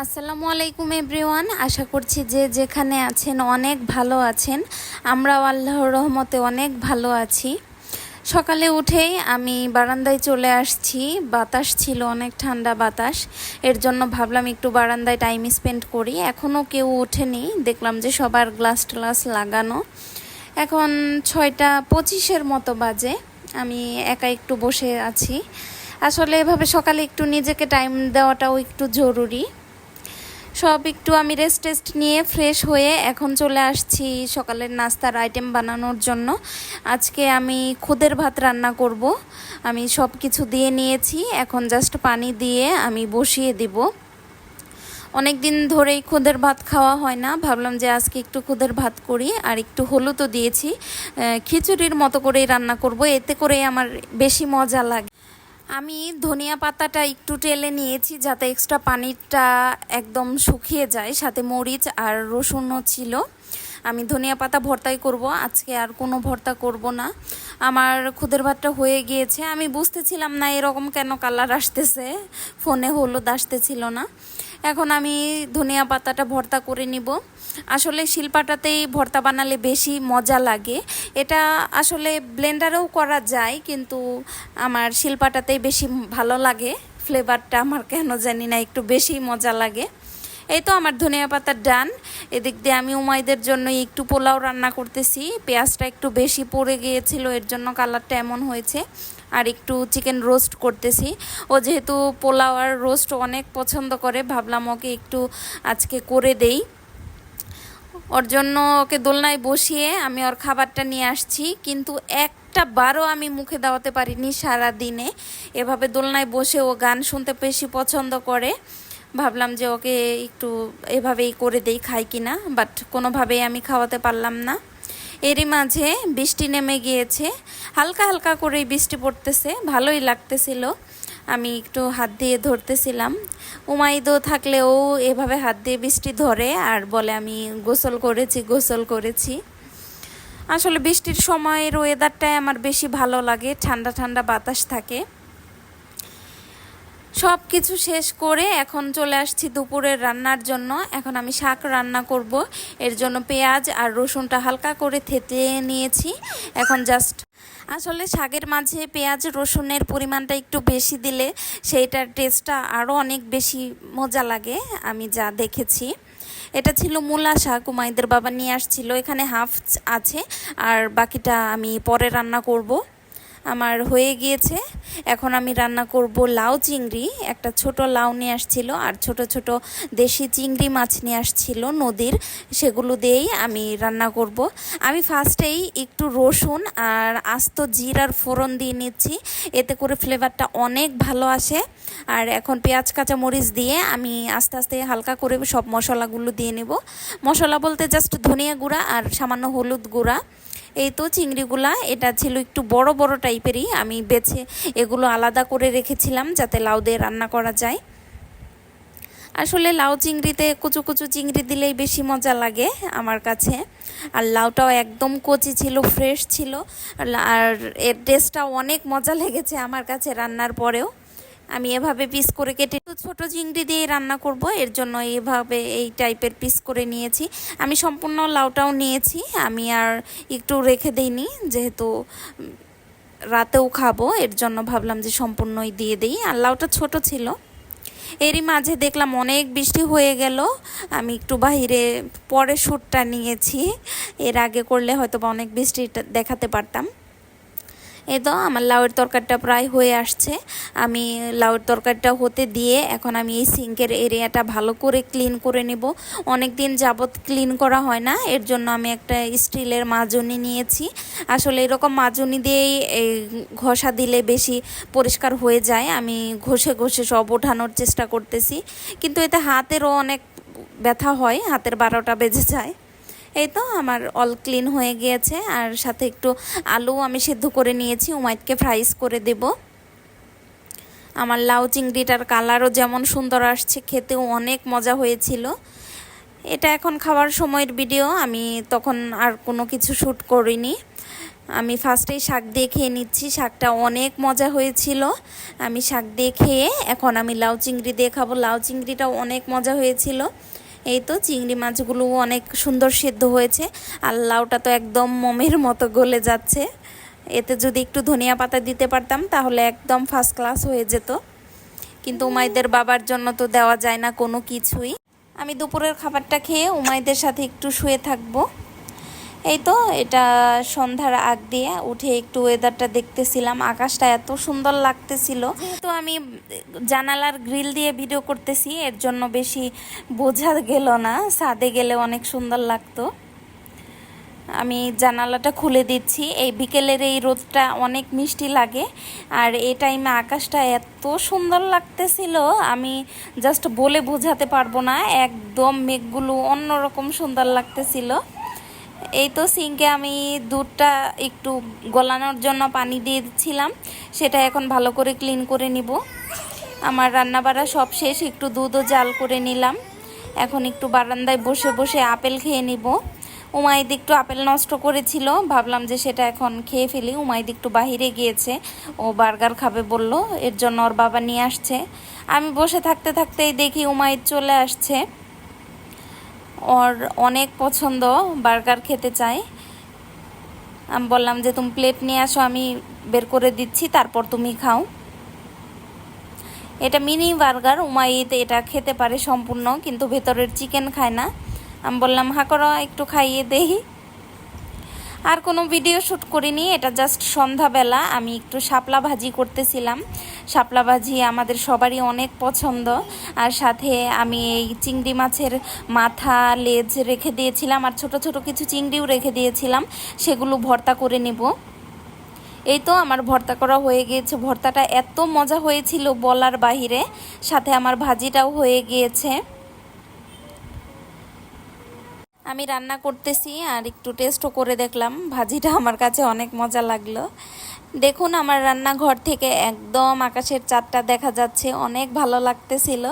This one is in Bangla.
আসসালামু আলাইকুম এভরিওয়ান। আশা করছি যে যেখানে আছেন অনেক ভালো আছেন। আমরাও আল্লাহর রহমতে অনেক ভালো আছি। সকালে উঠেই আমি বারান্দায় চলে আসছি। বাতাস ছিল, অনেক ঠান্ডা বাতাস। এর জন্য ভাবলাম একটু বারান্দায় টাইম স্পেন্ড করি। এখনও কেউ ওঠেনি। দেখলাম যে সবার গ্লাস ট্লাস লাগানো। এখন ছয়টা পঁচিশের মতো বাজে। আমি একা একটু বসে আছি। আসলে এভাবে সকালে একটু নিজেকে টাইম দেওয়াটাও একটু জরুরি। সব একটু আমি রেস্ট টেস্ট নিয়ে ফ্রেশ হয়ে এখন চলে আসছি সকালের নাস্তার আইটেম বানানোর জন্য। আজকে আমি খুদের ভাত রান্না করব। আমি সব কিছু দিয়ে নিয়েছি, এখন জাস্ট পানি দিয়ে আমি বসিয়ে দিব। অনেক দিন ধরেই খুদের ভাত খাওয়া হয় না, ভাবলাম যে আজকে একটু খুদের ভাত করি, আর একটু হলুদও দিয়েছি। খিচুড়ির মতো করেই রান্না করব, এতে করে আমার বেশি মজা লাগে। আমি ধনিয়া পাতাটা একটু টেলে নিয়েছি যাতে এক্সট্রা পানিটা একদম শুকিয়ে যায়, সাথে মরিচ আর রসুনও ছিল। আমি ধনিয়া পাতা ভর্তাই করব, আজকে আর কোনো ভর্তা করব না। আমার খুদের ভাতটা হয়ে গিয়েছে, আমি বুঝতেছিলাম না এরকম কেন কালার আসতেছে, ফোনে হলুদ আসতেছিল না। এখন আমি ধনিয়া পাতাটা ভর্তা করে নিব। আসলে শিলপাটাতেই ভর্তা বানালে বেশি মজা লাগে। এটা আসলে ব্লেন্ডারেও করা যায়, কিন্তু আমার শিলপাটাতেই বেশি ভালো লাগে। ফ্লেভারটা আমার কেন জানি না, একটু বেশি মজা লাগে। এই তো আমার ধনিয়া পাতার ডান। এদিক দিয়ে আমি উমাইদের জন্য একটু পোলাও রান্না করতেছি। পেঁয়াজটা একটু বেশি পড়ে গিয়েছিল, এর জন্য কালারটা এমন হয়েছে। আর একটু চিকেন রোস্ট করতেছি। ও যেহেতু পোলাও আর রোস্ট অনেক পছন্দ করে, ভাবলাম ওকে একটু আজকে করে দেই। ওর জন্য ওকে দোলনায় বসিয়ে আমি ওর খাবারটা নিয়ে আসছি। কিন্তু একটা বারও আমি মুখে দাওয়াতে পারিনি সারা দিনে এভাবে দোলনায় বসে ও গান শুনতে বেশি পছন্দ করে। ভাবলাম যে ওকে একটু এভাবেই করে দেই, খাই কি না বাট কোনোভাবেই আমি খাওয়াতে পারলাম না। এরই মাঝে বৃষ্টি নেমে গিয়েছে, হালকা হালকা করেই বৃষ্টি পড়তেছে, ভালোই লাগতেছিল। আমি একটু হাত দিয়ে ধরতেছিলাম। উমাইদও থাকলেও এভাবে হাত দিয়ে বৃষ্টি ধরে আর বলে, আমি গোসল করেছি গোসল করেছি। আসলে বৃষ্টির সময়ের ওয়েদারটাই আমার বেশি ভালো লাগে, ঠান্ডা ঠান্ডা বাতাস থাকে। সব কিছু শেষ করে এখন চলে আসছি দুপুরের রান্নার জন্য। এখন আমি শাক রান্না করব। এর জন্য পেঁয়াজ আর রসুনটা হালকা করে থেতে নিয়েছি। এখন জাস্ট আসলে শাকের মাঝে পেঁয়াজ, রসুনের পরিমাণটা একটু বেশি দিলে সেইটার টেস্টটা আরও অনেক বেশি মজা লাগে, আমি যা দেখেছি। এটা ছিল মূলা শাক, উমাইদের বাবা নিয়ে আসছিল। এখানে হাফ আছে, আর বাকিটা আমি পরে রান্না করব। আমার হয়ে গিয়েছে। এখন আমি রান্না করব লাউ চিংড়ি। একটা ছোট লাউ নিয়ে আসছিল আর ছোট ছোট দেশি চিংড়ি মাছ নিয়ে আসছিল নদীর। সেগুলো দিয়েই আমি রান্না করব। আমি ফার্স্টেই একটু রসুন আর আস্ত জিরার ফোড়ন দিয়ে নিচ্ছি। এতে করে ফ্লেভারটা অনেক ভালো আসে। আর এখন পেঁয়াজ কাঁচা মরিচ দিয়ে আমি আস্তে আস্তে হালকা করে সব মশলাগুলো দিয়ে নেব। মশলা বলতে জাস্ট ধনিয়া গুঁড়া আর সামান্য হলুদ গুঁড়া। এই তো চিংড়িগুলা, এটা ছিল একটু বড় বড় টাইপেরই, আমি বেছে এগুলো আলাদা করে রেখেছিলাম যাতে লাউ দিয়ে রান্না করা যায়। আসলে লাউ চিংড়িতে কুচু কুচু চিংড়ি দিলেই বেশি মজা লাগে আমার কাছে। আর লাউটাও একদম কচি ছিল, ফ্রেশ ছিল, আর এর টেস্টটাও অনেক মজা লেগেছে আমার কাছে রান্নার পরেও। আমি এভাবে পিস করে কেটে ছোট চিংড়ি দিয়ে রান্না করব, এর জন্য এভাবে এই টাইপের পিস করে নিয়েছি। আমি সম্পূর্ণ লাউটাও নিয়েছি, আমি আর একটু রেখে দিইনি, যেহেতু রাতেও খাব, এর জন্য ভাবলাম যে সম্পূর্ণই দিয়ে দিই। আর লাউটা ছোট ছিল, এরই মাঝে দেখলাম অনেক বৃষ্টি হয়ে গেল, আমি একটু বাহিরে পরে শ্যুটটা নিয়েছি, এর আগে করলে হয়তো বা অনেক বৃষ্টি দেখাতে পারতাম। এই তো আমার লাউয়ের তরকারিটা প্রায় হয়ে আসছে। আমি লাউয়ের তরকারিটা হতে দিয়ে এখন আমি এই সিঙ্কের এরিয়াটা ভালো করে ক্লিন করে নেব। অনেক দিন যাবৎ ক্লিন করা হয় না, এর জন্য আমি একটা স্টিলের মাজনি নিয়েছি। আসলে এরকম মাজনি দিয়েই ঘষা দিলে বেশি পরিষ্কার হয়ে যায়। আমি ঘষে ঘষে সব ওঠানোর চেষ্টা করতেছি। কিন্তু এতে হাতেরও অনেক ব্যথা হয়, হাতের বারোটা বেজে যায়। এই তো আমার অল ক্লিন হয়ে গিয়েছে, আর সাথে একটু আলু আমি সেদ্ধ করে নিয়েছি উমাইটকে ফ্রাইস করে দেব। আমার লাউ চিংড়িটার কালারও যেমন সুন্দর আসছে, খেতেও অনেক মজা হয়েছিল। এটা এখন খাওয়ার সময়ের ভিডিও আমি তখন আর কোনো কিছু শ্যুট করিনি। আমি ফার্স্টেই শাক দিয়ে খেয়ে নিচ্ছি, শাকটা অনেক মজা হয়েছিল। আমি শাক দিয়ে খেয়ে এখন আমি লাউ চিংড়ি দিয়ে খাব। লাউ চিংড়িটাও অনেক মজা হয়েছিল। এই তো চিংড়ি মাছগুলো অনেক সুন্দর সেদ্ধ হয়েছে আর লাউটা তো একদম মমের মতো গলে যাচ্ছে। এতে যদি একটু ধনিয়া পাতা দিতে পারতাম তাহলে একদম ফার্স্ট ক্লাস হয়ে যেত। কিন্তু উমাইদের বাবার জন্য তো দেওয়া যায় না কোনো কিছুই। আমি দুপুরের খাবারটা খেয়ে উমাইদের সাথে একটু শুয়ে থাকব। এই তো, এটা সন্ধ্যার আগ দিয়ে উঠে একটু ওয়েদারটা দেখতেছিলাম। আকাশটা এত সুন্দর লাগতেছিল। তো আমি জানালার গ্রিল দিয়ে ভিডিও করতেছি, এর জন্য বেশি বোঝা গেল না, ছাদে গেলে অনেক সুন্দর লাগতো। আমি জানালাটা খুলে দিচ্ছি। এই বিকেলের এই রোদটা অনেক মিষ্টি লাগে। আর এই টাইমে আকাশটা এত সুন্দর লাগতেছিল, আমি জাস্ট বলে বোঝাতে পারব না। একদম মেঘগুলো অন্যরকম সুন্দর লাগতেছিল। এই তো সিঙ্কে আমি দুধটা একটু গলানোর জন্য পানি দিয়ে দিচ্ছিলাম। সেটা এখন ভালো করে ক্লিন করে নিব। আমার রান্নাবাড়া সব শেষ, একটু দুধও জাল করে নিলাম। এখন একটু বারান্দায় বসে বসে আপেল খেয়ে নিব। উমাইদ একটু আপেল নষ্ট করেছিল, ভাবলাম যে সেটা এখন খেয়ে ফেলি। উমাইদ একটু বাহিরে গিয়েছে, ও বার্গার খাবে বলল, এর জন্য ওর বাবা নিয়ে আসছে। আমি বসে থাকতে থাকতেই দেখি উমাইদ চলে আসছে। ওর অনেক পছন্দ, বার্গার খেতে চায়। আমি বললাম যে, তুমি প্লেট নিয়ে আসো, আমি বের করে দিচ্ছি, তারপর তুমি খাও। এটা মিনি বার্গার, উমাইদ এটা খেতে পারে সম্পূর্ণ, কিন্তু ভেতরের চিকেন খায় না। আমি বললাম হা করো, একটু খাইয়ে দেই। আর কোনো ভিডিও শ্যুট করিনি, এটা জাস্ট সন্ধ্যাবেলা, আমি একটু শাপলা ভাজি করতেছিলাম। শাপলা ভাজি আমাদের সবারই অনেক পছন্দ। আর সাথে আমি এই চিংড়ি মাছের মাথা, লেজ রেখে দিয়েছিলাম আর ছোট ছোট কিছু চিংড়িও রেখে দিয়েছিলাম, সেগুলো ভর্তা করে নেব। এই তো আমার ভর্তা করা হয়ে গিয়েছে। ভর্তাটা এত মজা হয়েছিল বলার বাহিরে। সাথে আমার ভাজিটাও হয়ে গিয়েছে। আমি রান্না করতেছি আর একটু টেস্টও করে দেখলাম। ভাজিটা আমার কাছে অনেক মজা লাগল। দেখুন আমার রান্নাঘর থেকে একদম আকাশের চাঁদটা দেখা যাচ্ছে, অনেক ভালো লাগতেছিল।